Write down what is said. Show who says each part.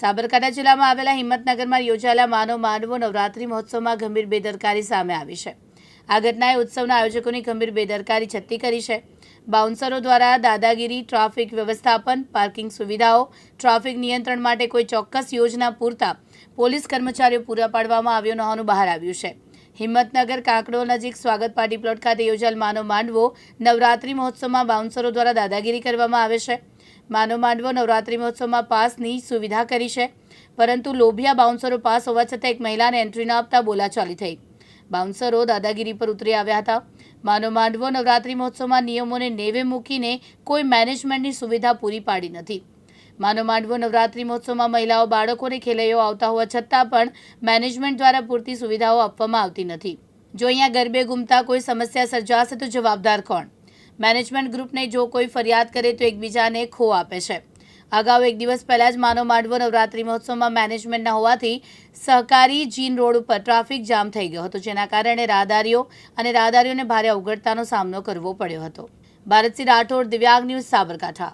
Speaker 1: સાબરકાંઠા જિલ્લામાં આવેલા હિંમતનગરમાં યોજાયેલા માનવ માનવો નવરાત્રી મહોત્સવમાં ગંભીર બેદરકારી સામે આવી છે. આ ઘટનાએ ઉત્સવના આયોજકોની ગંભીર બેદરકારી છતી કરી છે. બાઉન્સરો દ્વારા દાદાગીરી, ટ્રાફિક વ્યવસ્થાપન, પાર્કિંગ સુવિધાઓ, ટ્રાફિક નિયંત્રણ માટે કોઈ ચોક્કસ યોજના પૂરતા પોલીસ કર્મચારીઓ પૂરા પાડવામાં આવ્યો ન હોવાનું બહાર આવ્યું છે. હિંમતનગર કાંકડો નજીક સ્વાગત પાર્ટી પ્લોટ ખાતે યોજાયેલ માનવ માંડવો નવરાત્રી મહોત્સવમાં બાઉન્સરો દ્વારા દાદાગીરી કરવામાં આવે છે. માનવ માંડવો નવરાત્રી મહોત્સવમાં પાસની સુવિધા કરી છે, પરંતુ લોભિયા બાઉન્સરો પાસ હોવા છતાં એક મહિલાને એન્ટ્રી ન આપતા બોલાચાલી થઈ. બાઉન્સરો દાદાગીરી પર ઉતરી આવ્યા હતા. માનવ માંડવો નવરાત્રી મહોત્સવમાં નિયમોને નેવે મૂકીને કોઈ મેનેજમેન્ટની સુવિધા પૂરી પાડી નથી. માનવ માંડવો નવરાત્રી મહોત્સવમાં મહિલાઓ બાળકોને ખેલૈયો આવતા હોવા છતાં પણ મેનેજમેન્ટ દ્વારા પૂરતી સુવિધાઓ આપવામાં આવતી નથી. જો અહીંયા ગરબે ગુમતા કોઈ સમસ્યા સર્જાશે તો જવાબદાર કોણ? મેનેજમેન્ટ ગ્રુપને જો કોઈ ફરિયાદ કરે તો એકબીજાને ખો આપે છે. અગાઉ એક દિવસ પહેલાં જ માનો માંડવો નવરાત્રી મહોત્સવમાં મેનેજમેન્ટના હોવાથી સહકારી જીન રોડ ઉપર ટ્રાફિક જામ થઈ ગયો હતો, જેના કારણે રાહદારીઓ અને રાહદારીઓને ભારે અવગડતાનો સામનો કરવો પડ્યો હતો. ભારતસિંહ રાઠોડ, દિવ્યાંગ ન્યૂઝ સાબરકાંઠા.